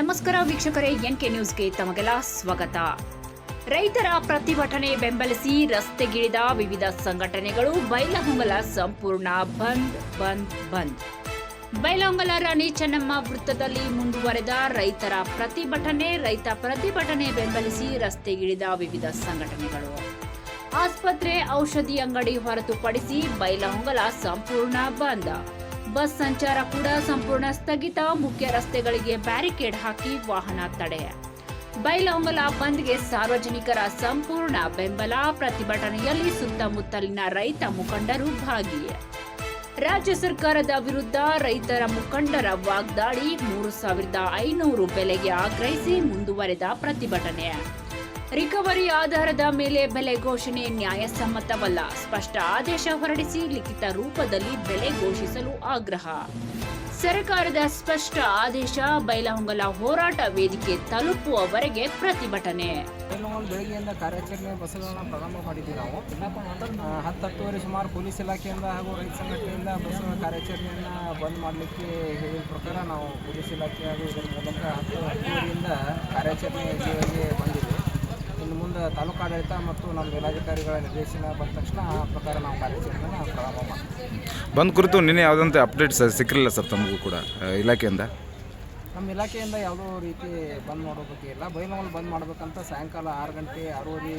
ನಮಸ್ಕಾರ ವೀಕ್ಷಕರೇ, ಎನ್ಕೆ ನ್ಯೂಸ್ಗೆ ತಮಗೆಲ್ಲ ಸ್ವಾಗತ. ರೈತರ ಪ್ರತಿಭಟನೆ ಬೆಂಬಲಿಸಿ ರಸ್ತೆಗಿಳಿದ ವಿವಿಧ ಸಂಘಟನೆಗಳು ಬೈಲಹೊಂಗಲ ಸಂಪೂರ್ಣ ಬಂದ್ ಬಂದ್ ಬಂದ್. ಬೈಲಹೊಂಗಲ ರಾಣಿ ಚೆನ್ನಮ್ಮ ವೃತ್ತದಲ್ಲಿ ಮುಂದುವರೆದ ರೈತರ ಪ್ರತಿಭಟನೆ, ರೈತ ಪ್ರತಿಭಟನೆ ಬೆಂಬಲಿಸಿ ರಸ್ತೆಗಿಳಿದ ವಿವಿಧ ಸಂಘಟನೆಗಳು. ಆಸ್ಪತ್ರೆ ಔಷಧಿ ಅಂಗಡಿ ಹೊರತುಪಡಿಸಿ ಬೈಲಹೊಂಗಲ ಸಂಪೂರ್ಣ ಬಂದ್. ಬಸ್ ಸಂಚಾರ ಕೂಡ ಸಂಪೂರ್ಣ ಸ್ಥಗಿತ. ಮುಖ್ಯ ರಸ್ತೆಗಳಿಗೆ ಬ್ಯಾರಿಕೇಡ್ ಹಾಕಿ ವಾಹನ ತಡೆ. ಬೈಲಹೊಂಗಲ ಬಂದ್ಗೆ ಸಾರ್ವಜನಿಕರ ಸಂಪೂರ್ಣ ಬೆಂಬಲ. ಪ್ರತಿಭಟನೆಯಲ್ಲಿ ಸುತ್ತಮುತ್ತಲಿನ ರೈತ ಮುಖಂಡರು ಭಾಗಿ ರಾಜ್ಯ ಸರ್ಕಾರದ ವಿರುದ್ಧ ರೈತರ ಮುಖಂಡರ ವಾಗ್ದಾಳಿ. ಮೂರು ಸಾವಿರದ ಐನೂರು ಬೆಲೆಗೆ ಆಗ್ರಹಿಸಿ ಮುಂದುವರೆದ ಪ್ರತಿಭಟನೆ. ರಿಕವರಿ ಆಧಾರದ ಮೇಲೆ ಬೆಲೆ ಘೋಷಣೆ ನ್ಯಾಯಸಮ್ಮತವಲ್ಲ. ಸ್ಪಷ್ಟ ಆದೇಶ ಹೊರಡಿಸಿ ಲಿಖಿತ ರೂಪದಲ್ಲಿ ಬೆಲೆ ಘೋಷಿಸಲು ಆಗ್ರಹ. ಸರ್ಕಾರದ ಸ್ಪಷ್ಟ ಆದೇಶ ಬೈಲಹೊಂಗಲ ಹೋರಾಟ ವೇದಿಕೆ ತಲುಪುವವರೆಗೆ ಪ್ರತಿಭಟನೆ. ಬೆಳಗ್ಗೆಯಿಂದ ಕಾರ್ಯಾಚರಣೆ ಬಸ್ಸುಗಳನ್ನ ಪ್ರಾರಂಭ ಮಾಡಿದ್ದೀವಿ ನಾವು. ಹತ್ತುವರೆ ಸುಮಾರು ಪೊಲೀಸ್ ಇಲಾಖೆಯಿಂದ ಹಾಗೂ ರೈತ ಸಂಘಟನೆಯಿಂದ ಬಸ್ಸುಗಳ ಕಾರ್ಯಾಚರಣೆಯನ್ನು ಬಂದ್ ಮಾಡಲಿಕ್ಕೆ ಹೇಳಿದ ಪ್ರಕಾರ ನಾವು ಪೊಲೀಸ್ ಇಲಾಖೆ ಹಾಗೂ ಇದರ ಮೂಲಕ ಹತ್ತು ಹತ್ತುವರೆಯಿಂದ ಕಾರ್ಯಾಚರಣೆ ಬಂದಿದೆ. ಇನ್ನು ಮುಂದೆ ತಾಲೂಕು ಆಡಳಿತ ಮತ್ತು ನಮ್ಮ ಜಿಲ್ಲಾಧಿಕಾರಿಗಳ ನಿರ್ದೇಶನ ಬಂದ ತಕ್ಷಣ ಆ ಪ್ರಕಾರ ನಾವು ಕಾರ್ಯಾಚರಣೆಯನ್ನು ಪ್ರಾರಂಭ ಮಾಡ್ತೀವಿ. ಬಂದ್ ಕುರಿತು ನಿನ್ನೆ ಯಾವುದಂತ ಅಪ್ಡೇಟ್ಸ್ ಸಿಕ್ಕಿರಲಿಲ್ಲ ಸರ್ ತಮಗೂ ಕೂಡ ಆ, ಇಲಾಖೆಯಿಂದ? ನಮ್ಮ ಇಲಾಖೆಯಿಂದ ಯಾವುದೋ ರೀತಿ ಬಂದ್ ಮಾಡೋ ಬಗ್ಗೆ ಇಲ್ಲ. ಬೈಲಹೊಂಗಲ ಬಂದ್ ಮಾಡಬೇಕಂತ ಸಾಯಂಕಾಲ ಆರು ಗಂಟೆ ಆರೂವರೆ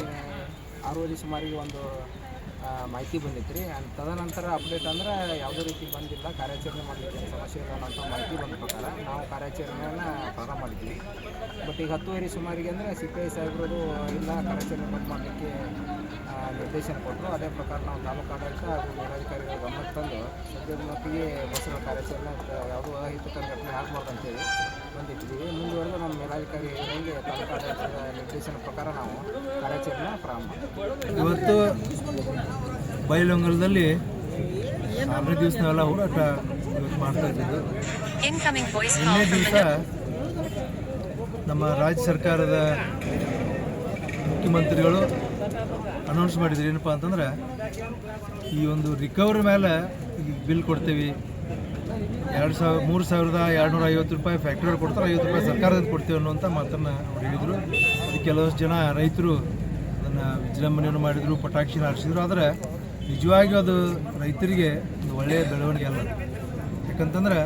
ಆರೂವರೆ ಸುಮಾರಿಗೆ ಒಂದು ಮಾಹಿತಿ ಬಂದಿತ್ತು ರೀ ಆ್ಯಂಡ್ ತದನಂತರ ಅಪ್ಡೇಟ್ ಅಂದ್ರೆ ಯಾವುದೇ ರೀತಿ ಬಂದಿಲ್ಲ, ಕಾರ್ಯಾಚರಣೆ ಮಾಡಲಿಕ್ಕೆ ಸಮಸ್ಯೆ ಇಲ್ಲ ಅನ್ನೋಂಥ ಮಾಹಿತಿ ಬಂದ ಪ್ರಕಾರ ನಾವು ಕಾರ್ಯಾಚರಣೆಯನ್ನು ಪ್ರಾರಂಭ ಮಾಡಿದ್ವಿ. ಬಟ್ ಈಗ ಹತ್ತುವರೆ ಸುಮಾರಿಗೆ ಅಂದರೆ ಸಿ ಪಿ ಐ ಸಾಹೇಬ್ರದು ಇಲ್ಲ ಕಾರ್ಯಾಚರಣೆ ಬಂದ್ ಮಾಡಲಿಕ್ಕೆ ನಿರ್ದೇಶನ ಕೊಟ್ಟರು ಅದೇ ಪ್ರಕಾರ ನಾವು ತಾಲೂಕು ಆಡಳಿತ ಹಾಗೂ ಮೇಲಾಧಿಕಾರಿಗಳ ಗಮನಕ್ಕೆ ತಂದು ಸದ್ಯದ ಮಟ್ಟಿಗೆ ಬಸ್ಸಿನ ಕಾರ್ಯಾಚರಣೆ ಯಾವುದೋ ಅಹಿತಕರ ಘಟನೆ ಆಗಬಾರ್ದು ಅಂತೇಳಿ ಬಂದಿಟ್ಟಿದ್ದೀವಿ ಮುಂದುವರೆದು ನಮ್ಮ ಮೇಲಾಧಿಕಾರಿ ಹೇಗೆ ನಿರ್ದೇಶನ ಪ್ರಕಾರ ನಾವು ಕಾರ್ಯಾಚರಣೆ ಪ್ರಾರಂಭ ಇವತ್ತು ಬಯಲೊಂಗಲದಲ್ಲಿ ಆರನೇ ದಿವಸ ನಾವೆಲ್ಲ ಹೋರಾಟ ಇವತ್ತು ಮಾಡ್ತಾ ಇದ್ದಿದ್ದು Incoming ನಿನ್ನೆ ದಿವಸ ನಮ್ಮ ರಾಜ್ಯ ಸರ್ಕಾರದ ಮುಖ್ಯಮಂತ್ರಿಗಳು ಅನೌನ್ಸ್ ಮಾಡಿದ್ರು. ಏನಪ್ಪ ಅಂತಂದ್ರೆ ಈ ಒಂದು ರಿಕವರಿ ಮೇಲೆ ಬಿಲ್ ಕೊಡ್ತೀವಿ. ಎರಡು ಸಾವಿರ, ಮೂರು ಸಾವಿರದ ಎರಡುನೂರ ಐವತ್ತು ರೂಪಾಯಿ ಫ್ಯಾಕ್ಟ್ರಿ ಕೊಡ್ತಾರೆ, ಐವತ್ತು ರೂಪಾಯಿ ಸರ್ಕಾರದಿಂದ ಕೊಡ್ತೀವಿ ಅನ್ನುವಂಥ ಮಾತನ್ನು ಅವ್ರು ಹೇಳಿದರು. ಕೆಲವಷ್ಟು ಜನ ರೈತರು ಅದನ್ನು ವಿಜೃಂಭಣೆಯನ್ನು ಮಾಡಿದರು ಪಟಾಕ್ಷಿ ಹಾರಿಸಿದ್ರು. ಆದರೆ ನಿಜವಾಗಿಯೂ ಅದು ರೈತರಿಗೆ ಒಂದು ಒಳ್ಳೆಯ ಬೆಳವಣಿಗೆ ಅಲ್ಲ. ಯಾಕಂತಂದ್ರೆ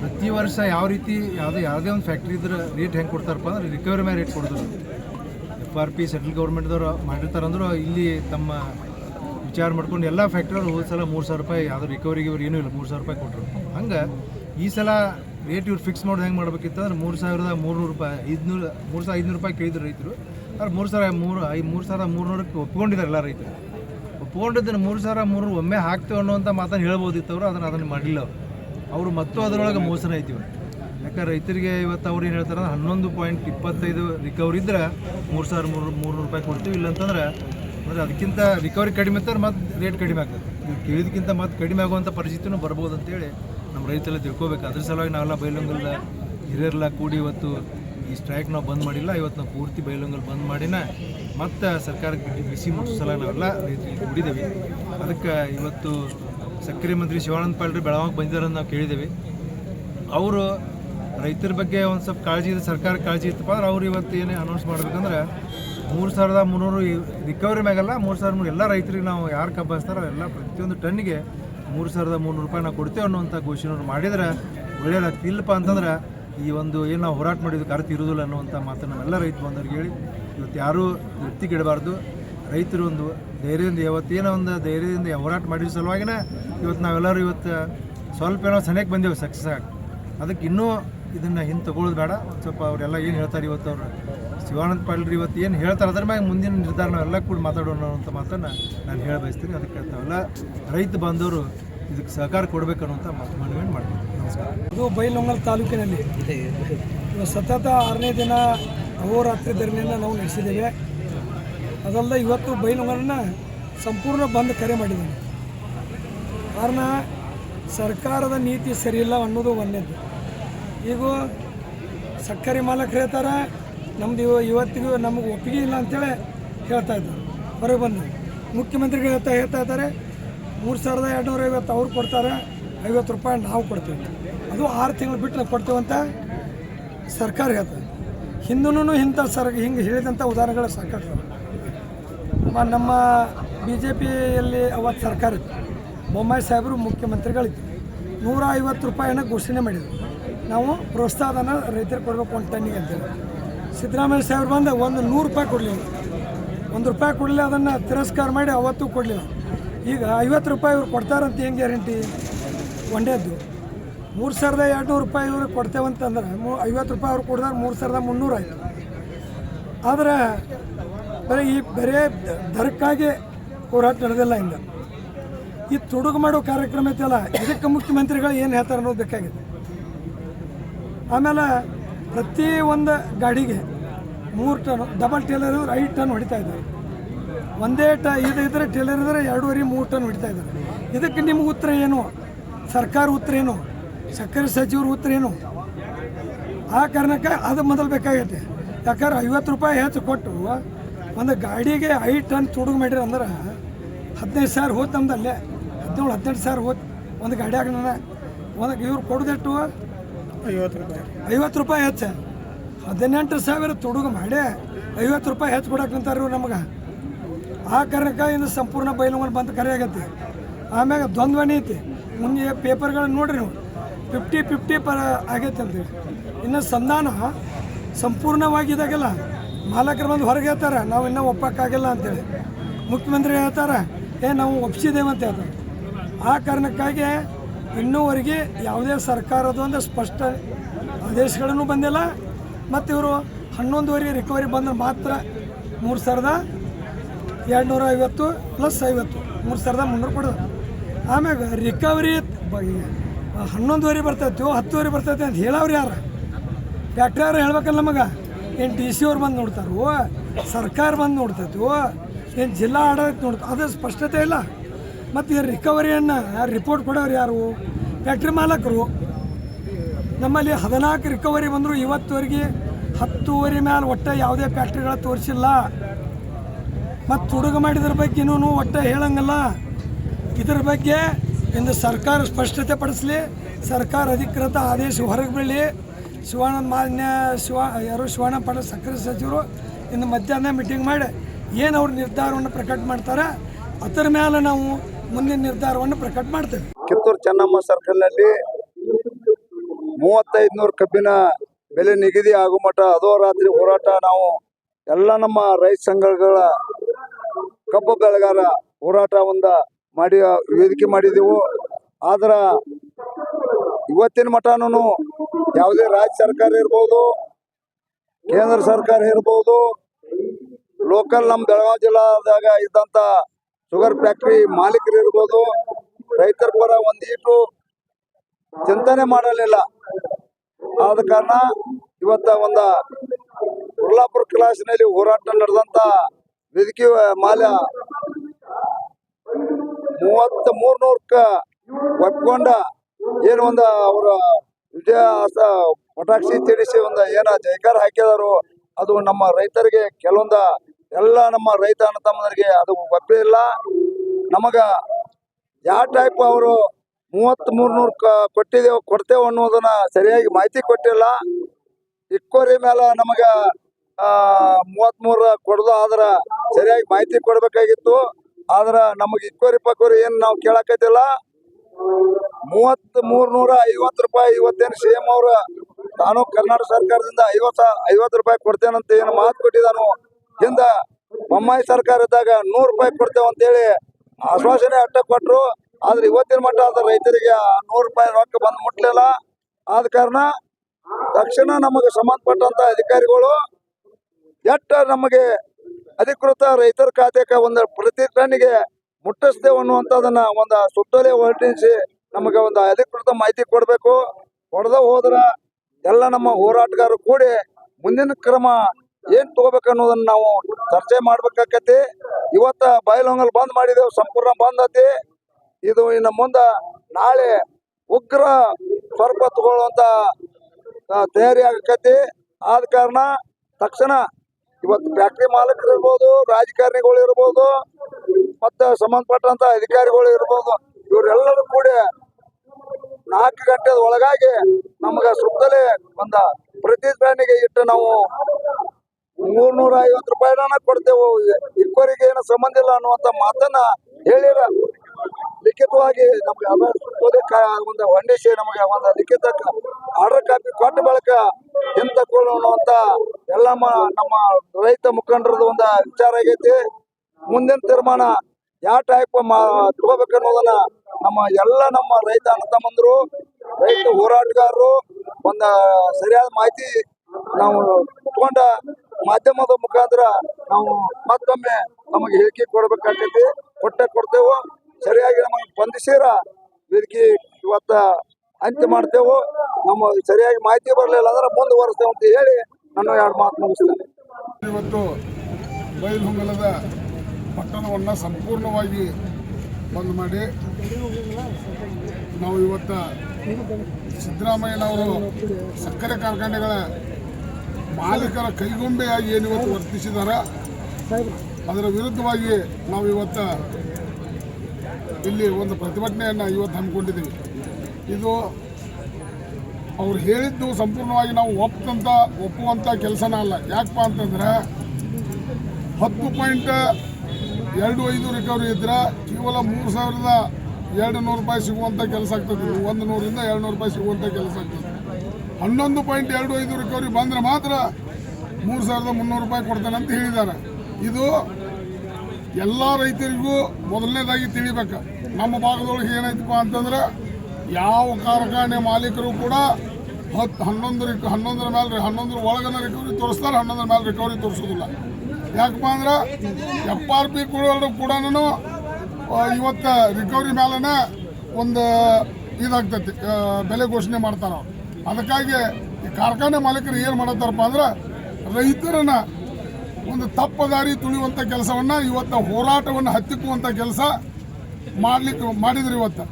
ಪ್ರತಿ ವರ್ಷ ಯಾವ ರೀತಿ ಯಾವುದೇ ಯಾವುದೇ ಒಂದು ಫ್ಯಾಕ್ಟ್ರಿ ಇದ್ರೆ ರೇಟ್ ಹೆಂಗೆ ಕೊಡ್ತಾರಪ್ಪ ಅಂದ್ರೆ ರಿಕವರಿ ಮೇಲೆ ರೇಟ್ ಕೊಡ್ತಾರೆ ಎಫ್ ಆರ್ ಪಿ ಸೆಂಟ್ರಲ್ ಗೌರ್ಮೆಂಟ್ದವ್ರು ಮಾಡಿರ್ತಾರಂದ್ರೆ, ಇಲ್ಲಿ ತಮ್ಮ ವಿಚಾರ ಮಾಡ್ಕೊಂಡು ಎಲ್ಲ ಫ್ಯಾಕ್ಟ್ರಿಗಳು ಹೋದ ಸಲ ಮೂರು ಸಾವಿರ ರೂಪಾಯಿ, ಯಾವುದೋ ರಿಕವರಿ ಇವ್ರು ಏನೂ ಇಲ್ಲ, ಮೂರು ಸಾವಿರ ರೂಪಾಯಿ ಕೊಟ್ಟರು ಹಂಗೆ ಈ ಸಲ ರೇಟ್ ಇವ್ರು ಫಿಕ್ಸ್ ಮಾಡೋದು ಹೆಂಗೆ ಮಾಡಬೇಕಿತ್ತು ಅಂದ್ರೆ ಮೂರು ಸಾವಿರದ ಮೂರುನೂರು ರೂಪಾಯಿ, ಐದುನೂರು, ಮೂರು ಸಾವಿರ ಐದುನೂರು ರೂಪಾಯಿ ಕೇಳಿದ್ರು ರೈತರು. ಅವ್ರು ಮೂರು ಸಾವಿರ ಮೂರು ಐದು ಮೂರು ಸಾವಿರ ಮೂರುನೂರಕ್ಕೆ ಒಪ್ಕೊಂಡಿದ್ದಾರೆ ಎಲ್ಲ ರೈತರು. ಒಪ್ಕೊಂಡಿದ್ದನ್ನು ಮೂರು ಸಾವಿರ ಮೂರು ಒಮ್ಮೆ ಹಾಕ್ತೇವೆ ಅನ್ನೋವಂಥ ಮಾತನ್ನು ಹೇಳ್ಬೋದಿತ್ತು ಅವರು ಅದನ್ನು ಅದನ್ನು ಮಾಡಿಲ್ಲ ಅವರು. ಅವರು ಮತ್ತು ಅದರೊಳಗೆ ಮೋಸನ ಐತಿ ಇವರು ಯಾಕಂದ್ರೆ ರೈತರಿಗೆ ಇವತ್ತು ಅವ್ರು ಏನು ಹೇಳ್ತಾರೆ ಹನ್ನೊಂದು ಪಾಯಿಂಟ್ ಇಪ್ಪತ್ತೈದು ರಿಕವರಿ ಇದ್ರೆ ಮೂರು ಸಾವಿರ ಮೂರು ಮೂರುನೂರು ರೂಪಾಯಿ ಕೊಡ್ತೀವಿ, ಇಲ್ಲಂತಂದ್ರೆ ಅಂದರೆ ಅದಕ್ಕಿಂತ ರಿಕವರಿ ಕಡಿಮೆ ಇರ್ತಾರೆ ಮತ್ತು ರೇಟ್ ಕಡಿಮೆ ಆಗ್ತದೆ. ನೀವು ಕೇಳಿದಕ್ಕಿಂತ ಮತ್ತು ಕಡಿಮೆ ಆಗುವಂಥ ಪರಿಸ್ಥಿತಿನೂ ಬರ್ಬೋದು ಅಂತೇಳಿ ನಮ್ಮ ರೈತರೆಲ್ಲ ತಿಳ್ಕೊಬೇಕು. ಅದ್ರ ಸಲುವಾಗಿ ನಾವೆಲ್ಲ ಬೈಲೊಂಗಲ್ಲ ಹಿರಿಯರೆಲ್ಲ ಕೂಡಿ ಇವತ್ತು ಈ ಸ್ಟ್ರೈಕ್ ನಾವು ಬಂದ್ ಮಾಡಿಲ್ಲ. ಇವತ್ತು ನಾವು ಪೂರ್ತಿ ಬೈಲೊಂಗಲ್ ಬಂದ್ ಮಾಡಿನ ಮತ್ತು ಸರ್ಕಾರಕ್ಕೆ ಬಿಸಿ ಮುಟ್ಟಿಸೋ ಸಲ ನಾವೆಲ್ಲ ರೈತರಿಗೆ ಕೂಡಿದ್ದೇವೆ ಅದಕ್ಕೆ ಇವತ್ತು ಸಕ್ಕರೆ ಮಂತ್ರಿ ಶಿವಾನಂದ ಪಾಲ್ರಿ ಬೆಳಗಾವಿಗೆ ಅಂತ ನಾವು ಕೇಳಿದ್ದೇವೆ ಅವರು ರೈತರ ಬಗ್ಗೆ ಒಂದು ಸ್ವಲ್ಪ ಕಾಳಜಿ ಇದೆ ಸರ್ಕಾರ ಕಾಳಜಿ ಇತ್ತಪ್ಪ ಅಂದ್ರೆ ಅವ್ರು ಇವತ್ತು ಏನೇ ಅನೌನ್ಸ್ ಮಾಡ್ಬೇಕಂದ್ರೆ ಮೂರು ಸಾವಿರದ ಮುನ್ನೂರು ರಿಕವರಿ ಮ್ಯಾಗಲ್ಲ ಮೂರು ಸಾವಿರದ ಮೂರು ಎಲ್ಲ ರೈತರಿಗೆ ನಾವು ಯಾರು ಕಬ್ಬಸ್ತಾರೋ ಎಲ್ಲ ಪ್ರತಿಯೊಂದು ಟನ್ನಿಗೆ ಮೂರು ಸಾವಿರದ ಮುನ್ನೂರು ರೂಪಾಯಿ ನಾವು ಕೊಡ್ತೇವೆ ಅನ್ನುವಂಥ ಘೋಷಣೆ ಮಾಡಿದರೆ ಒಳ್ಳೆಯದಾಗ್ತಿಲ್ಲಪ್ಪ ಅಂತಂದ್ರೆ ಈ ಒಂದು ಏನು ನಾವು ಹೋರಾಟ ಮಾಡಿದ್ದು ಅರ್ಥ ಇರೋದಿಲ್ಲ ಅನ್ನುವಂಥ ಮಾತನ್ನು ನಾವೆಲ್ಲ ರೈತ ಬಂದವ್ರಿಗೆ ಹೇಳಿ, ಇವತ್ತು ಯಾರೂ ಎತ್ತಿಗಿಡಬಾರ್ದು ರೈತರು ಒಂದು ಧೈರ್ಯದಿಂದ ಯಾವತ್ತೇನೋ ಒಂದು ಧೈರ್ಯದಿಂದ ಹೋರಾಟ ಮಾಡಿದ ಸಲುವಾಗಿನೇ ಇವತ್ತು ನಾವೆಲ್ಲರೂ ಇವತ್ತು ಸ್ವಲ್ಪ ಏನೋ ಸನಿಯಕ್ಕೆ ಬಂದೇವು ಸಕ್ಸಸ್ ಆಗಿ. ಅದಕ್ಕೆ ಇನ್ನೂ ಇದನ್ನು ಹಿಂದೆ ತಗೊಳ್ಳೋದು ಬೇಡ. ಸ್ವಲ್ಪ ಅವರೆಲ್ಲ ಏನು ಹೇಳ್ತಾರೆ ಇವತ್ತು ಅವರು ಶಿವಾನಂದ ಪಾಟೀಲ್ರು ಇವತ್ತು ಏನು ಹೇಳ್ತಾರೆ, ಅದ್ರ ಮ್ಯಾಗ ಮುಂದಿನ ನಿರ್ಧಾರ ನಾವೆಲ್ಲ ಕೂಡ ಮಾತಾಡೋಣ ಅಂತ ಮಾತನ್ನು ನಾನು ಹೇಳ ಬಯಸ್ತೀನಿ. ಅದಕ್ಕೆ ಹೇಳ್ತಾವೆಲ್ಲ ರೈತ ಬಾಂಧವರು ಇದಕ್ಕೆ ಸಹಕಾರ ಕೊಡಬೇಕು ಅನ್ನೋಂಥ ಮಾತು ಮನವಿ ಮಾಡ್ತೀನಿ. ನಮಸ್ಕಾರ. ಇದು ಬೈಲೊಂಗಲ್ ತಾಲೂಕಿನಲ್ಲಿ. ಸತತ ಆರನೇ ದಿನ ಅಹೋರಾತ್ರಿ ಧರಣಿಯನ್ನು ನಾವು ನಡೆಸಿದ್ದೇವೆ. ಅದಲ್ಲದೆ ಇವತ್ತು ಬೈಲೊಂಗಲನ್ನು ಸಂಪೂರ್ಣ ಬಂದ್ ಕರೆ ಮಾಡಿದ್ದೇನೆ ಕಾರಣ, ಸರ್ಕಾರದ ನೀತಿ ಸರಿಯಿಲ್ಲ ಅನ್ನೋದು ಒಂದೇದು ಈಗ ಸಕ್ಕರೆ ಮಾಲಕರು ಹೇಳ್ತಾರೆ ನಮ್ದು ಇವ ಇವತ್ತಿಗೂ ನಮಗೆ ಒಪ್ಪಿಗೆ ಇಲ್ಲ ಅಂತೇಳಿ ಹೇಳ್ತಾ ಇದ್ದಾರೆ ಹೊರಗೆ ಬಂದು ಮುಖ್ಯಮಂತ್ರಿಗಳು ಹೇಳ್ತಾ ಹೇಳ್ತಾ ಇದ್ದಾರೆ, ಮೂರು ಸಾವಿರದ ಎರಡುನೂರ ಐವತ್ತು ಅವ್ರು ಕೊಡ್ತಾರೆ, ಐವತ್ತು ರೂಪಾಯಿ ನಾವು ಕೊಡ್ತೀವಿ ಅದು ಆರು ತಿಂಗಳು ಬಿಟ್ಟು ನಾವು ಕೊಡ್ತೀವಂತ ಸರ್ಕಾರ ಹೇಳ್ತದೆ ಹಿಂದೂ ಇಂಥ ಸರ್ ಹಿಂಗೆ ಹೇಳಿದಂಥ ಉದಾಹರಣೆಗಳು ಸಾಕಷ್ಟು. ನಮ್ಮ ಬಿ ಜೆ ಪಿಯಲ್ಲಿ ಅವತ್ತು ಸರ್ಕಾರ ಇತ್ತು. ಬೊಮ್ಮಾಯಿ ಸಾಹೇಬರು ಮುಖ್ಯಮಂತ್ರಿಗಳಿತ್ತು ನೂರ ಐವತ್ತು ರೂಪಾಯಿನ ಘೋಷಣೆ ಮಾಡಿದ್ರು. ನಾವು ಪ್ರೋತ್ಸಾಹನ ರೈತರಿಗೆ ಕೊಡಬೇಕು ಒಂದು ಟನ್ನಿಗೆ ಅಂತೇಳಿ. ಸಿದ್ದರಾಮಯ್ಯ ಸಾಹೇಬ್ರು ಬಂದು ಒಂದು ನೂರು ರೂಪಾಯಿ ಕೊಡಲಿ. ಒಂದು ರೂಪಾಯಿ ಕೊಡಲಿ, ಅದನ್ನು ತಿರಸ್ಕಾರ ಮಾಡಿ ಅವತ್ತು ಕೊಡಲಿ. ಈಗ ಐವತ್ತು ರೂಪಾಯಿ ಇವ್ರು ಕೊಡ್ತಾರಂತ ಏನು ಗ್ಯಾರಂಟಿ? ಒಂಡೇದ್ದು ಮೂರು ಸಾವಿರದ ಎರಡುನೂರು ರೂಪಾಯಿ ಕೊಡ್ತೇವೆ ಕೊಡ್ತೇವಂತಂದ್ರೆ ಮೂ ಐವತ್ತು ರೂಪಾಯಿ ಅವ್ರು ಕೊಡಿದ್ರೆ ಮೂರು ಸಾವಿರದ ಮುನ್ನೂರು ಆಯಿತು. ಆದರೆ ಬರೀ ಈ ಬರೇ ದರಕ್ಕಾಗಿ ಹೋರಾಟ ನಡೆದಿಲ್ಲ ಇಂದ. ಈ ತುಡುಗು ಮಾಡೋ ಕಾರ್ಯಕ್ರಮ ಐತಲ್ಲ, ಇದಕ್ಕೆ ಮುಖ್ಯಮಂತ್ರಿಗಳು ಏನು ಹೇಳ್ತಾರೆ ಅನ್ನೋದು ಬೇಕಾಗಿದೆ. ಆಮೇಲೆ ಪ್ರತಿ ಒಂದು ಗಾಡಿಗೆ ಮೂರು ಟನ್ ಡಬಲ್ ಟೇಲರ್ ಇದ್ರೆ ಐದು ಟನ್ ಹೊಡಿತಾ ಇದ್ದಾರೆ. ಒಂದೇ ಟ, ಇದು ಇದ್ರೆ ಟೇಲರ್ ಇದ್ರೆ ಎರಡೂವರೆ, ಮೂರು ಟನ್ ಹೊಡಿತಾ ಇದ್ದಾರೆ. ಇದಕ್ಕೆ ನಿಮ್ಗೆ ಉತ್ತರ ಏನು? ಸರ್ಕಾರ ಉತ್ತರ ಏನು? ಸಕ್ಕರೆ ಸಚಿವರು ಉತ್ತರ ಏನು? ಆ ಕಾರಣಕ್ಕೆ ಅದು ಮೊದಲು ಬೇಕಾಗೈತೆ. ಯಾಕಂದ್ರೆ ಐವತ್ತು ರೂಪಾಯಿ ಹೆಚ್ಚು ಕೊಟ್ಟು ಒಂದು ಗಾಡಿಗೆ ಐದು ಟನ್ ತುಡುಗು ಮಾಡಿರಿ ಅಂದ್ರೆ ಹದಿನೈದು ಸಾವಿರ ಹೋತ್ ನಮ್ದು ಅಲ್ಲೇ. ಹದಿನೇಳು, ಹದಿನೆಂಟು ಸಾವಿರ ಹೋತ್ ಒಂದು ಗಾಡಿಯಾಗ ನಾನು ಒಂದು ಇವ್ರು ಕೊಡೋದೆಟ್ಟು ಐವತ್ತು ರೂಪಾಯಿ. ಐವತ್ತು ರೂಪಾಯಿ ಹೆಚ್ಚು. ಹದಿನೆಂಟು ಸಾವಿರ ತುಡುಗು ಮಾಡಿ ಐವತ್ತು ರೂಪಾಯಿ ಹೆಚ್ಚು ಕೊಡಕ್ಕಂತಾರೆ ಇವ್ರು ನಮಗೆ. ಆ ಕಾರಣಕ್ಕೆ ಇದು ಸಂಪೂರ್ಣ ಬಯಲುಗಳು ಬಂದು ಕರೆ ಆಗೈತಿ. ಆಮ್ಯಾಗ ದ್ವಂದ್ವನಿ ಐತಿ. ಮುಂದೆ ಪೇಪರ್ಗಳನ್ನ ನೋಡ್ರಿ ನೀವು. ಫಿಫ್ಟಿ ಫಿಫ್ಟಿ ಪರ ಆಗೈತೆ ಅಂತೇಳಿ ಇನ್ನು ಸಂಧಾನ ಸಂಪೂರ್ಣವಾಗಿ ಇದಾಗಿಲ್ಲ. ಮಾಲಕರು ಬಂದು ಹೊರಗೆ ಹೇಳ್ತಾರೆ, ನಾವು ಇನ್ನೂ ಒಪ್ಪಕ್ಕಾಗಿಲ್ಲ ಅಂತೇಳಿ ಮುಖ್ಯಮಂತ್ರಿ ಹೇಳ್ತಾರೆ, ಏ, ನಾವು ಒಪ್ಸಿದ್ದೇವೆ ಅಂತ ಹೇಳ್ತಾರೆ. ಆ ಕಾರಣಕ್ಕಾಗಿ ಇನ್ನೂವರೆಗೆ ಯಾವುದೇ ಸರ್ಕಾರದ ಒಂದು ಸ್ಪಷ್ಟ ಆದೇಶಗಳನ್ನು ಬಂದಿಲ್ಲ. ಮತ್ತು ಇವರು ಹನ್ನೊಂದುವರೆ ರಿಕವರಿ ಬಂದ್ರೆ ಮಾತ್ರ ಮೂರು ಸಾವಿರದ ಎರಡುನೂರ ಐವತ್ತು ಪ್ಲಸ್ ಐವತ್ತು, ಮೂರು ಸಾವಿರದ ಮುನ್ನೂರು ಕೊಡೋದು. ಆಮ್ಯಾಗ ರಿಕವರಿ ಹನ್ನೊಂದುವರೆ ಬರ್ತೈತಿ, ಹತ್ತುವರೆ ಬರ್ತೈತಿ ಅಂತ ಹೇಳವ್ರು ಯಾರು? ಫ್ಯಾಕ್ಟ್ರಿಯವ್ರು ಹೇಳ್ಬೇಕಲ್ಲ ನಮಗೆ? ಏನು ಡಿ ಸಿ ಅವ್ರು ಬಂದು ನೋಡ್ತಾರೋ? ಸರ್ಕಾರ ಬಂದು ನೋಡ್ತೈತೋ? ಏನು ಜಿಲ್ಲಾ ಆಡಳಿತ ನೋಡ್ತಾ ಅದು ಸ್ಪಷ್ಟತೆ ಇಲ್ಲ. ಮತ್ತು ಈ ರಿಕವರಿಯನ್ನು ರಿಪೋರ್ಟ್ ಕೊಡೋರು ಯಾರು? ಫ್ಯಾಕ್ಟ್ರಿ ಮಾಲಕರು. ನಮ್ಮಲ್ಲಿ ಹದಿನಾಲ್ಕು ರಿಕವರಿ ಬಂದರೂ. ಇವತ್ತುವರೆಗೆ ಹತ್ತುವರೆ ಮೇಲೆ ಒಟ್ಟು ಯಾವುದೇ ಫ್ಯಾಕ್ಟ್ರಿಗಳ ತೋರಿಸಿಲ್ಲ. ಮತ್ತು ಹುಡುಗ ಮಾಡಿದ್ರ ಬಗ್ಗೆ ಇನ್ನೂ ಒಟ್ಟೆ ಹೇಳಂಗಲ್ಲ. ಇದ್ರ ಬಗ್ಗೆ ಇಂದು ಸರ್ಕಾರ ಸ್ಪಷ್ಟತೆ ಪಡಿಸಲಿ. ಸರ್ಕಾರ ಅಧಿಕೃತ ಆದೇಶ ಹೊರಗೆ ಬೀಳಿ ಶಿವಾನಂದ ಮಾನ್ಯ ಶಿವ, ಯಾರು ಶಿವಣ್ಣ ಪಡ ಸಕ್ಕರೆ ಸಚಿವರು ಇಂದು ಮಧ್ಯಾಹ್ನ ಮೀಟಿಂಗ್ ಮಾಡಿ ಏನು ಅವ್ರ ನಿರ್ಧಾರವನ್ನು ಪ್ರಕಟ ಮಾಡ್ತಾರೆ, ಅದರ ಮೇಲೆ ನಾವು ಮುಂದಿನ ನಿರ್ಧಾರವನ್ನು ಪ್ರಕಟ ಮಾಡ್ತೇವೆ. ಕಿತ್ತೂರು ಚೆನ್ನಮ್ಮ ಸರ್ಕಲ್ನಲ್ಲಿ ಮೂವತ್ತೈದು ನೂರು ಕಬ್ಬಿನ ಬೆಲೆ ನಿಗದಿ ಆಗೋ ಅದೋ ರಾತ್ರಿ ಹೋರಾಟ. ನಾವು ಎಲ್ಲ ನಮ್ಮ ರೈತ ಸಂಘಗಳ ಕಬ್ಬು ಬೆಳೆಗಾರ ಹೋರಾಟ ಒಂದ ಮಾಡಿ, ವೇದಿಕೆ ಮಾಡಿದೆವು. ಆದ್ರ ಇವತ್ತಿನ ಮಟನೂ ಯಾವುದೇ ರಾಜ್ಯ ಸರ್ಕಾರ ಇರ್ಬೋದು, ಕೇಂದ್ರ ಸರ್ಕಾರ ಇರ್ಬೋದು ಲೋಕಲ್ ನಮ್ಮ ಬೆಳಗಾವಿ ಜಿಲ್ಲಾದಾಗ ಇದ್ದಂತ ಶುಗರ್ ಫ್ಯಾಕ್ಟ್ರಿ ಮಾಲೀಕರು ಇರ್ಬೋದು, ರೈತರ ಪರ ಒಂದೀಟು ಚಿಂತನೆ ಮಾಡಲಿಲ್ಲ. ಆದ ಕಾರಣ ಇವತ್ತ ಒಂದ ಉರ್ಲಾಪುರ ಕ್ಲಾಸ್ನಲ್ಲಿ ಹೋರಾಟ ನಡೆದಂತ ವೇದಿಕೆ ಮಾಲ್ಯ ಮೂವತ್ತ ಮೂರ್ನೂರ್ಕ ಒಪ್ಕೊಂಡ ಏನು ಒಂದ ಅವರ ವಿಜಯ ಪಟಾಕ್ಷಿ ತಿಳಿಸಿ ಒಂದ ಏನ ಜೈಕಾರ ಹಾಕಿದಾರು, ಅದು ನಮ್ಮ ರೈತರಿಗೆ ಕೆಲವೊಂದ ಎಲ್ಲ ನಮ್ಮ ರೈತ ಅಣ್ಣ ತಮ್ಮದರಿಗೆ ಅದು ಒಪ್ಪಿಲ್ಲ. ನಮಗ ಯಾವ ಟೈಪ್ ಅವರು ಮೂವತ್ತ್ ಮೂರ್ನೂರು ಕೊಟ್ಟಿದ್ದೇವೆ ಕೊಡ್ತೇವೆ ಅನ್ನೋದನ್ನ ಸರಿಯಾಗಿ ಮಾಹಿತಿ ಕೊಟ್ಟಿಲ್ಲ. ಇಕ್ಕೋರಿ ಮೇಲೆ ನಮಗ ಮೂವತ್ತ್ ಮೂರ ಕೊಡದು ಆದ್ರ ಸರಿಯಾಗಿ ಮಾಹಿತಿ ಕೊಡ್ಬೇಕಾಗಿತ್ತು. ಆದ್ರ ನಮಗೆ ಇಕ್ಕೋರಿ ಪಕ್ಕೋರಿ ಏನ್ ನಾವು ಕೇಳಕತ್ತಿಲ್ಲ. ಮೂವತ್ತ್ ಮೂರ್ನೂರ ಐವತ್ತು ರೂಪಾಯಿ ಇವತ್ತೇನು ಸಿ ಎಂ ಅವ್ರ, ನಾನು ಕರ್ನಾಟಕ ಸರ್ಕಾರದಿಂದ ಐವತ್ತು ಐವತ್ತು ರೂಪಾಯಿ ಕೊಡ್ತೇನಂತ ಏನು ಮಾತು ಕೊಟ್ಟಿದ್ದಾನು ಹಿಂದ ಬೊಮ್ಮಾಯಿ ಸರ್ಕಾರ ಇದ್ದಾಗ ನೂರು ರೂಪಾಯಿ ಕೊಡ್ತೇವೆ ಅಂತೇಳಿ ಆಶ್ವಾಸನೆ ಅಟ್ಟ ಕೊಟ್ರು ಆದ್ರೆ ಇವತ್ತಿನ ಮಟ್ಟ ಅದ ರೈತರಿಗೆ ನೂರು ರೂಪಾಯಿ ರೊಕ್ಕ ಬಂದ್ ಮುಟ್ಲಿಲ್ಲ. ಆದ ಕಾರಣ ತಕ್ಷಣ ನಮಗೆ ಸಂಬಂಧಪಟ್ಟಂತ ಅಧಿಕಾರಿಗಳು ಎಟ್ಟ ನಮಗೆ ಅಧಿಕೃತ ರೈತರ ಖಾತೆಗೆ ಒಂದು ಪ್ರತಿ ಟನ್ನಿಗೆ ಮುಟ್ಟಿಸ್ತೇವೆ ಅನ್ನುವಂಥದ್ದನ್ನ ಒಂದು ಸುತ್ತಲೇ ಹೊರಟಿಸಿ ನಮಗೆ ಒಂದು ಅಧಿಕೃತ ಮಾಹಿತಿ ಕೊಡಬೇಕು. ಹೊಡೆದ ಹೋದ್ರ ಎಲ್ಲ ನಮ್ಮ ಹೋರಾಟಗಾರರು ಕೂಡಿ ಮುಂದಿನ ಕ್ರಮ ಏನ್ ತಗೋಬೇಕು ಅನ್ನೋದನ್ನ ನಾವು ಚರ್ಚೆ ಮಾಡ್ಬೇಕಾಕತಿ ಇವತ್ತ ಬಯಲೊಂಗಲ್ ಬಂದ್ ಮಾಡಿದೇವು, ಸಂಪೂರ್ಣ ಬಂದ್ ಐತಿ ಇದು ಇನ್ನು ಮುಂದ ನಾಳೆ ಉಗ್ರ ಸ್ವರ್ಪ ತಗೊಳ್ಳುವಂತ ತಯಾರಿ ಆಗಕತಿ ಆದ ಕಾರಣ ತಕ್ಷಣ ಇವತ್ತು ಫ್ಯಾಕ್ಟ್ರಿ ಮಾಲಕರು ಇರ್ಬೋದು, ರಾಜಕಾರಣಿಗಳು ಇರ್ಬೋದು, ಮತ್ತೆ ಸಂಬಂಧಪಟ್ಟಂತ ಅಧಿಕಾರಿಗಳು ಇರ್ಬೋದು, ಇವರೆಲ್ಲರೂ ಕೂಡಿ ನಾಲ್ಕು ಗಂಟೆ ಒಳಗಾಗಿ ನಮಗ ಸುತ್ತಲೇ ಒಂದ ಪ್ರತಿ ಪ್ರಾಣಿಗೆ ಇಟ್ಟು ನಾವು ಮೂರ್ನೂರ ಐವತ್ತು ರೂಪಾಯಿನ ಕೊಡ್ತೇವೆ. ಇಬ್ಬರಿಗೆ ಏನು ಸಂಬಂಧ ಇಲ್ಲ ಅನ್ನುವಂತ ಮಾತನ್ನ ಹೇಳಿರ. ಲಿಖಿತವಾಗಿ ನಮ್ಗೆ ಅದಕ್ಕೆ ಒಂದು ಹೊಂಡಿಸಿ ನಮಗೆ ಒಂದು ಲಿಖಿತ ಆರ್ಡರ್ ಕಾಪಿ ಕೊಟ್ಟ ಬಳಿಕ ಎಂತ ಅನ್ನುವಂತ ಎಲ್ಲ ನಮ್ಮ ರೈತ ಮುಖಂಡರದ್ದು ಒಂದು ವಿಚಾರ ಆಗೈತಿ. ಮುಂದಿನ ತೀರ್ಮಾನ ಯಾವ ಟೈಪ್ ತಗೋಬೇಕು ಅನ್ನೋದನ್ನ ನಮ್ಮ ಎಲ್ಲ ನಮ್ಮ ರೈತ ತಮ್ಮಂದ್ರು, ರೈತ ಹೋರಾಟಗಾರರು ಒಂದು ಸರಿಯಾದ ಮಾಹಿತಿ ನಾವು ತಗೊಂಡ ಮಾಧ್ಯಮದ ಮುಖಾಂತರ ನಾವು ಮತ್ತೊಮ್ಮೆ ನಮಗೆ ಹೇಳಿಕೆ ಕೊಡ್ಬೇಕಾಗ್ತೈತಿ. ಕೊಟ್ಟೆ ಕೊಡ್ತೇವೆ. ಸರಿಯಾಗಿ ನಮಗೆ ಬಂಧಿಸಿರ ಇದಕ್ಕೆ ಇವತ್ತ ಅಂತ್ಯ ಮಾಡ್ತೇವೆ. ನಮ್ಮ ಸರಿಯಾಗಿ ಮಾಹಿತಿ ಬರಲಿಲ್ಲ ಅಂದ್ರೆ ಮುಂದುವರಿಸ್ತೇವೆ ಅಂತ ಹೇಳಿ ನಾನು ಎರಡು ಮಾತು ಮುಗಿಸ್ತೇನೆ. ಇವತ್ತು ಬೈಲಹೊಂಗಲದ ಪಟ್ಟಣವನ್ನು ಸಂಪೂರ್ಣವಾಗಿ ಬಂದ್ ಮಾಡಿ ನಾವು ಇವತ್ತು ಸಿದ್ದರಾಮಯ್ಯನವರು ಸಕ್ಕರೆ ಕಾರ್ಖಾನೆಗಳ ಮಾಲೀಕರ ಕೈಗೊಂಬೆಯಾಗಿ ಏನಿವತ್ತು ವರ್ತಿಸಿದಾರ, ಅದರ ವಿರುದ್ಧವಾಗಿ ನಾವು ಇವತ್ತು ಇಲ್ಲಿ ಒಂದು ಪ್ರತಿಭಟನೆಯನ್ನು ಇವತ್ತು ಹಮ್ಮಿಕೊಂಡಿದ್ದೀವಿ. ಇದು ಅವ್ರು ಹೇಳಿದ್ದು ಸಂಪೂರ್ಣವಾಗಿ ನಾವು ಒಪ್ಪಂತ ಒಪ್ಪುವಂಥ ಕೆಲಸನ ಅಲ್ಲ. ಯಾಕಪ್ಪ ಅಂತಂದ್ರೆ ಹತ್ತು ಪಾಯಿಂಟ್ ಎರಡು ಐದು ರಿಕವರಿ ಇದ್ರೆ ಕೇವಲ ಮೂರು ಸಾವಿರದ ಎರಡು ನೂರು ರೂಪಾಯಿ ಸಿಗುವಂಥ ಕೆಲಸ ಆಗ್ತದೆ. ಒಂದು ನೂರಿಂದ ಎರಡು ನೂರು ರೂಪಾಯಿ ಸಿಗುವಂಥ ಕೆಲಸ ಆಗ್ತದೆ. ಹನ್ನೊಂದು ಪಾಯಿಂಟ್ ಎರಡು ಐದು ರಿಕವರಿ ಬಂದ್ರೆ ಮಾತ್ರ ಮೂರು ಸಾವಿರದ ಮುನ್ನೂರು ರೂಪಾಯಿ ಕೊಡ್ತಾನೆ ಅಂತ ಹೇಳಿದ್ದಾರೆ. ಇದು ಎಲ್ಲ ರೈತರಿಗೂ ಮೊದಲನೇದಾಗಿ ತಿಳಿಬೇಕು. ನಮ್ಮ ಭಾಗದೊಳಗೆ ಏನೈತಪ್ಪ ಅಂತಂದ್ರೆ ಯಾವ ಕಾರ್ಖಾನೆ ಮಾಲೀಕರು ಕೂಡ ಹತ್ತು ಹನ್ನೊಂದು ರಿಕ ಹನ್ನೊಂದರ ಮೇಲೆ ಹನ್ನೊಂದರ ಒಳಗನ ರಿಕವರಿ ತೋರಿಸ್ತಾರೆ, ಹನ್ನೊಂದರ ಮೇಲೆ ರಿಕವರಿ ತೋರಿಸೋದಿಲ್ಲ. ಯಾಕಪ್ಪ ಅಂದ್ರೆ ಎಫ್ ಆರ್ ಪಿ ಕೂಡ ಕೂಡ ಇವತ್ತು ರಿಕವರಿ ಮೇಲೇ ಒಂದು ಇದಾಗ್ತೈತಿ ಬೆಲೆ ಘೋಷಣೆ ಮಾಡ್ತಾರೆ ಅದಕ್ಕಾಗಿ ಈ ಕಾರ್ಖಾನೆ ಮಾಲೀಕರು ಏನು ಮಾಡತ್ತಾರಪ್ಪ ಅಂದ್ರೆ ರೈತರನ್ನ ಒಂದು ತಪ್ಪ ದಾರಿ ತುಳಿಯುವಂಥ ಕೆಲಸವನ್ನ ಇವತ್ತು ಹೋರಾಟವನ್ನು ಹತ್ತಿಕ್ಕುವಂಥ ಕೆಲಸ ಮಾಡಲಿಕ್ಕೆ ಮಾಡಿದ್ರು ಇವತ್ತು.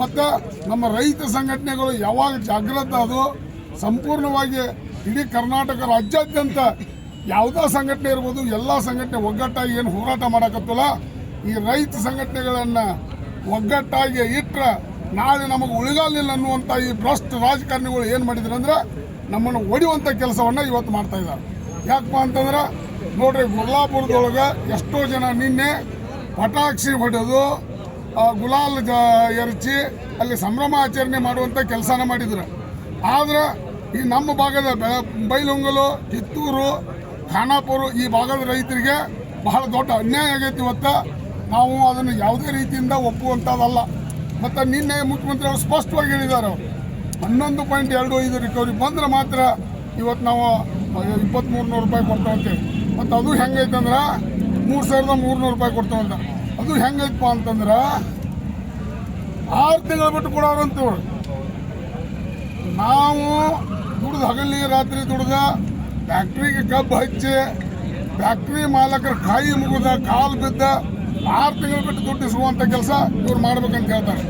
ಮತ್ತು ನಮ್ಮ ರೈತ ಸಂಘಟನೆಗಳು ಯಾವಾಗ ಜಾಗೃತ ಅದು ಸಂಪೂರ್ಣವಾಗಿ ಇಡೀ ಕರ್ನಾಟಕ ರಾಜ್ಯಾದ್ಯಂತ ಯಾವುದೇ ಸಂಘಟನೆ ಇರ್ಬೋದು, ಎಲ್ಲ ಸಂಘಟನೆ ಒಗ್ಗಟ್ಟಾಗಿ ಏನು ಹೋರಾಟ ಮಾಡಕತ್ತಲ್ಲ, ಈ ರೈತ ಸಂಘಟನೆಗಳನ್ನು ಒಗ್ಗಟ್ಟಾಗಿ ಇಟ್ಟರೆ ನಾಳೆ ನಮಗೆ ಉಳಿಗಾಲಿಲ್ಲ ಅನ್ನುವಂಥ ಈ ಭ್ರಷ್ಟ ರಾಜಕಾರಣಿಗಳು ಏನು ಮಾಡಿದ್ರು ಅಂದ್ರೆ ನಮ್ಮನ್ನು ಒಡೆಯುವಂಥ ಕೆಲಸವನ್ನು ಇವತ್ತು ಮಾಡ್ತಾ ಯಾಕಪ್ಪ ಅಂತಂದ್ರೆ ನೋಡ್ರಿ ಗುರ್ಲಾಪುರದೊಳಗೆ ಎಷ್ಟೋ ಜನ ನಿನ್ನೆ ಪಟಾಕ್ಷಿ ಹೊಡೆದು ಗುಲಾಲ್ ಎರಚಿ ಅಲ್ಲಿ ಸಂಭ್ರಮ ಆಚರಣೆ ಮಾಡುವಂಥ ಕೆಲಸನ ಮಾಡಿದ್ರು. ಆದ್ರೆ ಈ ನಮ್ಮ ಭಾಗದ ಬೈಲುಂಗಲು, ಕಿತ್ತೂರು, ಖಾನಾಪುರ ಈ ಭಾಗದ ರೈತರಿಗೆ ಬಹಳ ದೊಡ್ಡ ಅನ್ಯಾಯ ಆಗೈತಿ ಇವತ್ತು. ನಾವು ಅದನ್ನು ಯಾವುದೇ ರೀತಿಯಿಂದ ಒಪ್ಪುವಂಥದ್ದಲ್ಲ ಮತ್ತು ನಿನ್ನೆ ಮುಖ್ಯಮಂತ್ರಿ ಅವರು ಸ್ಪಷ್ಟವಾಗಿ ಹೇಳಿದ್ದಾರೆ ಹನ್ನೊಂದು ಪಾಯಿಂಟ್ ಎರಡು ಐದು ರಿಕವರಿ ಬಂದ್ರೆ ಮಾತ್ರ ಇವತ್ತು ನಾವು ಇಪ್ಪತ್ತ್ಮೂರು ನೂರು ರೂಪಾಯಿ ಕೊಡ್ತಾವಂತೇಳಿ ಮತ್ತು ಅದು ಹೆಂಗೈತೆ ಅಂದ್ರೆ ಮೂರು ಸಾವಿರದ ಮೂರುನೂರು ರೂಪಾಯಿ ಕೊಡ್ತಾವಂತ. ಅದು ಹೆಂಗೈತಪ್ಪ ಅಂತಂದ್ರೆ ಆರು ತಿಂಗಳು ಬಿಟ್ಟು ಕೊಡೋರಂತವ್ರು ನಾವು ದುಡ್ದು ಹಗಲಿ ರಾತ್ರಿ ದುಡ್ದ ಫ್ಯಾಕ್ಟ್ರಿಗೆ ಕಬ್ಬು ಹಚ್ಚಿ ಫ್ಯಾಕ್ಟ್ರಿ ಮಾಲಕರ ಕಾಯಿ ಮುಗಿದ ಕಾಲು ಬಿದ್ದ ಆರು ತಿಂಗಳು ಬಿಟ್ಟು ದುಡ್ಡು ಇಸುವಂಥ ಕೆಲಸ ಇವ್ರು ಮಾಡ್ಬೇಕಂತ ಹೇಳ್ತಾರೆ.